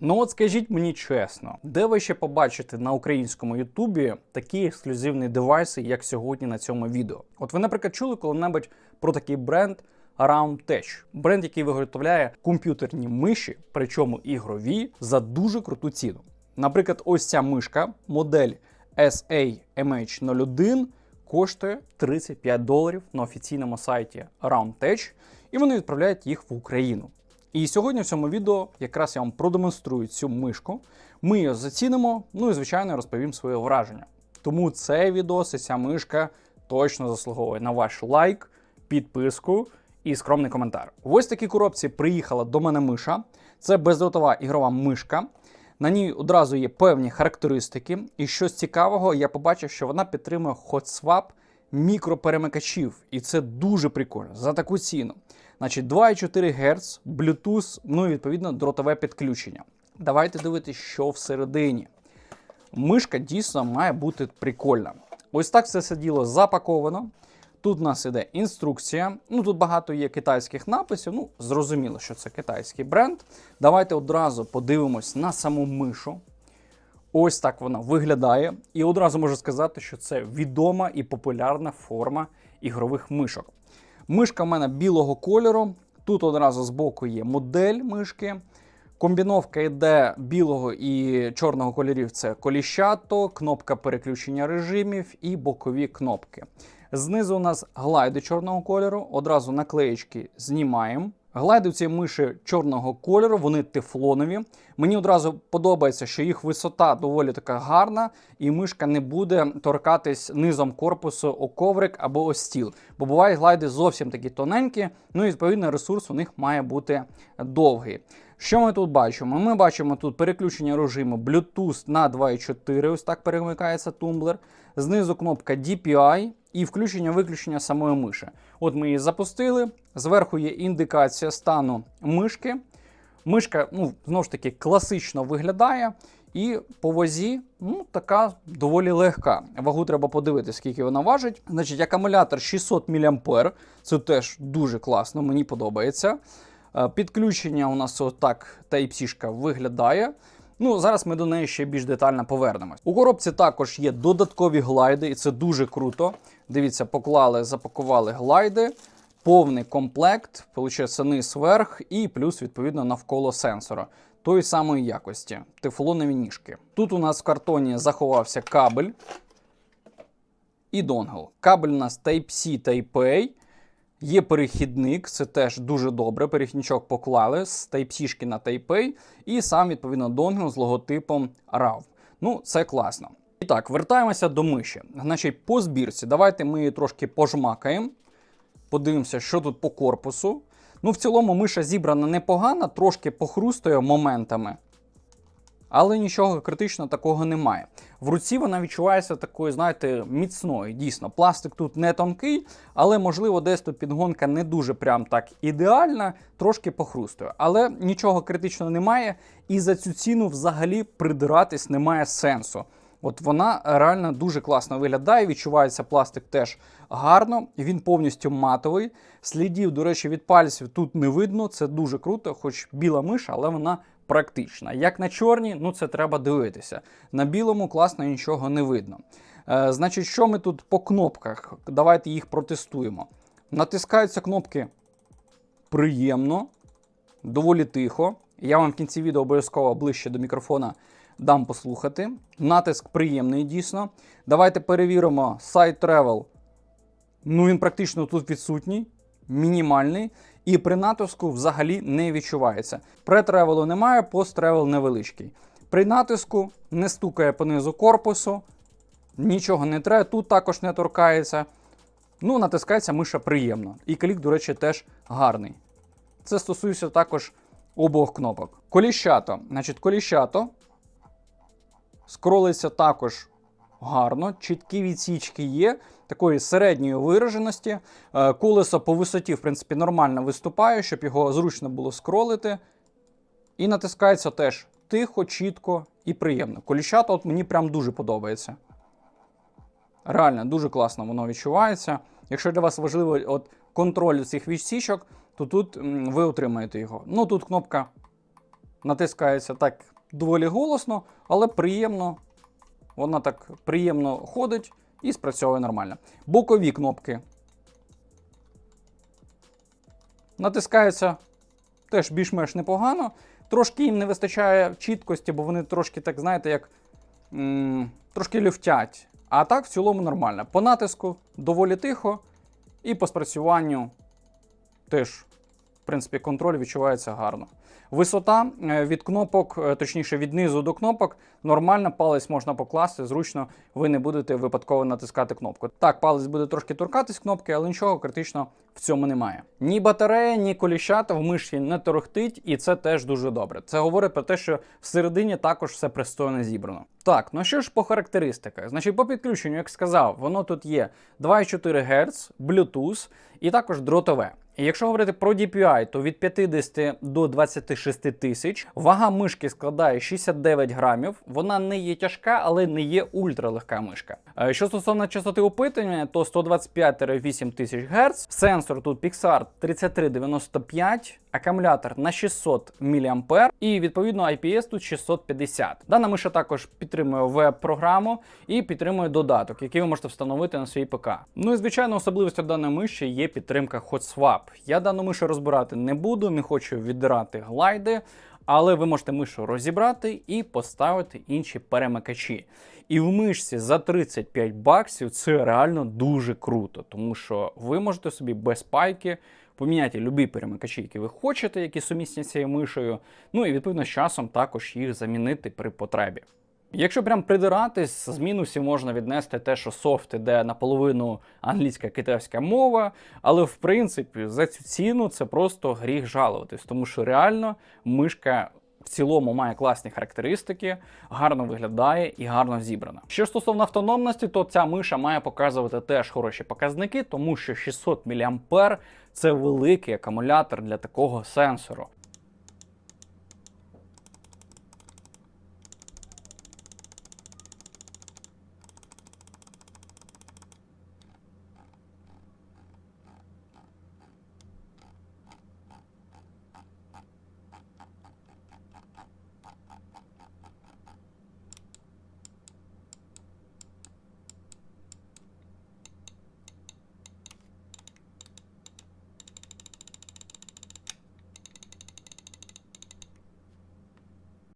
Ну от скажіть мені чесно, де ви ще побачите на українському Ютубі такі ексклюзивні девайси, як сьогодні на цьому відео? От ви, наприклад, чули коли-небудь про такий бренд Around Tech, бренд, який виготовляє комп'ютерні миші, причому ігрові, за дуже круту ціну. Наприклад, ось ця мишка, модель SA-MH01, коштує 35 доларів на офіційному сайті Around Tech, і вони відправляють їх в Україну. І сьогодні в цьому відео якраз я вам продемонструю цю мишку. Ми її зацінимо, ну і звичайно розповім своє враження. Тому цей відос і ця мишка точно заслуговує на ваш лайк, підписку і скромний коментар. В ось такій коробці приїхала до мене миша. Це бездротова ігрова мишка. На ній одразу є певні характеристики. І щось цікавого, я побачив, що вона підтримує HotSwap мікроперемикачів. І це дуже прикольно за таку ціну. Значить, 2,4 Гц, Bluetooth, ну і відповідно дротове підключення. Давайте дивитися, що всередині. Мишка дійсно має бути прикольна. Ось так все це діло запаковано. Тут у нас іде інструкція. Ну тут багато є китайських написів. Ну, зрозуміло, що це китайський бренд. Давайте одразу подивимось на саму мишу. Ось так вона виглядає. І одразу можу сказати, що це відома і популярна форма ігрових мишок. Мишка в мене білого кольору. Тут одразу збоку є модель мишки. Комбіновка йде білого і чорного кольорів це коліщато, кнопка переключення режимів і бокові кнопки. Знизу у нас глайди чорного кольору, одразу наклеєчки знімаємо. Глайди в цій миші чорного кольору, вони тефлонові. Мені одразу подобається, що їх висота доволі така гарна, і мишка не буде торкатись низом корпусу о коврик або о стіл. Бо бувають глайди зовсім такі тоненькі, ну і відповідно ресурс у них має бути довгий. Що ми тут бачимо? Ми бачимо тут переключення режиму Bluetooth на 2.4, ось так перемикається тумблер. Знизу кнопка DPI і включення-виключення самої миші. От ми її запустили. Зверху є індикація стану мишки. Мишка, ну, знову ж таки, класично виглядає. І по вазі ну, така доволі легка. Вагу треба подивитися, скільки вона важить. Значить, акумулятор 600 мА. Це теж дуже класно, мені подобається. Е, Підключення у нас отак Type-C виглядає. Ну, зараз ми до неї ще більш детально повернемось. У коробці також є додаткові глайди, і це дуже круто. Дивіться, поклали, запакували глайди, повний комплект, виходить низ верх і плюс, відповідно, навколо сенсора. Тої самої якості, тефлонові ніжки. Тут у нас в картоні заховався кабель і донгл. Кабель у нас Type-C Type-A. Є перехідник, це теж дуже добре. Перехідничок поклали з Type-C на Type-A і сам, відповідно, донгл з логотипом RAV. Ну, це класно. І так, вертаємося до миші. Значить, по збірці, давайте ми її трошки пожмакаємо. Подивимося, що тут по корпусу. Ну, в цілому, миша зібрана непогано, трошки похрустує моментами. Але нічого критично такого немає. В руці вона відчувається такою, знаєте, міцною. Дійсно, пластик тут не тонкий, але, можливо, десь тут підгонка не дуже прям так ідеальна, трошки похрустує. Але нічого критичного немає, і за цю ціну взагалі придиратись немає сенсу. От вона реально дуже класно виглядає, відчувається пластик теж гарно, він повністю матовий. Слідів, до речі, від пальців тут не видно, це дуже круто, хоч біла миша, але вона практична. Як на чорній, ну це треба дивитися. На білому класно нічого не видно. Е, значить, що ми тут по кнопках? Давайте їх протестуємо. Натискаються кнопки приємно, доволі тихо. Я вам в кінці відео обов'язково ближче до мікрофона дам послухати. Натиск приємний дійсно. Давайте перевіримо сайт Travel. Ну, він практично тут відсутній, мінімальний. І при натиску взагалі не відчувається. Претревелу немає, посттревел невеличкий. При натиску не стукає по низу корпусу, нічого не треба, тут також не торкається. Ну, натискається миша приємно. І клік, до речі, теж гарний. Це стосується також обох кнопок. Коліщато. Значить, коліщато скролиться також гарно, чіткі відсічки є, такої середньої вираженості. Е, Колесо по висоті, в принципі, нормально виступає, щоб його зручно було скролити. І натискається теж тихо, чітко і приємно. Коліщата от мені прям дуже подобається. Реально, дуже класно воно відчувається. Якщо для вас важливо от, контроль цих відсічок, то тут ви отримаєте його. Ну тут кнопка натискається так доволі голосно, але приємно. Вона так приємно ходить і спрацьовує нормально. Бокові кнопки. Натискається теж більш-менш непогано. Трошки їм не вистачає чіткості, бо вони трошки, так знаєте, як м- трошки люфтять. А так в цілому нормально. По натиску доволі тихо, і по спрацюванню теж, в принципі, контроль відчувається гарно. Висота е, від кнопок, е, точніше від низу до кнопок, нормально палець можна покласти, зручно ви не будете випадково натискати кнопку. Так, палець буде трошки торкатись кнопки, але нічого критичного в цьому немає. Ні батарея, ні коліщата в миші не торохтить, і це теж дуже добре. Це говорить про те, що всередині також все пристойно зібрано. Так, ну що ж по характеристиках? Значить, по підключенню, як сказав, воно тут є 2,4 Гц, Bluetooth і також дротове. Якщо говорити про DPI, то від 50 до 26 тисяч. Вага мишки складає 69 грамів. Вона не є тяжка, але не є ультралегка мишка. Е, Що стосовно частоти опитування, то 125-8 тисяч Гц. Сенсор тут Pixar 3395, акумулятор на 600 мА і відповідно IPS тут 650. Дана миша також підтримує веб-програму і підтримує додаток, який ви можете встановити на свій ПК. Ну і звичайно, особливістю даної миші є підтримка HotSwap. Я дану мишу розбирати не буду, не хочу віддирати глайди. Але ви можете мишу розібрати і поставити інші перемикачі. І в мишці за 35 баксів це реально дуже круто, тому що ви можете собі без пайки поміняти любі перемикачі, які ви хочете, які сумісні з цією мишею. Ну і відповідно з часом також їх замінити при потребі. Якщо прям придиратись, з мінусів можна віднести те, що софт іде наполовину англійська китайська мова, але в принципі за цю ціну це просто гріх жалуватись, тому що реально мишка. В цілому має класні характеристики, гарно виглядає і гарно зібрана. Що стосовно автономності, то ця миша має показувати теж хороші показники, тому що 600 мА це великий акумулятор для такого сенсору.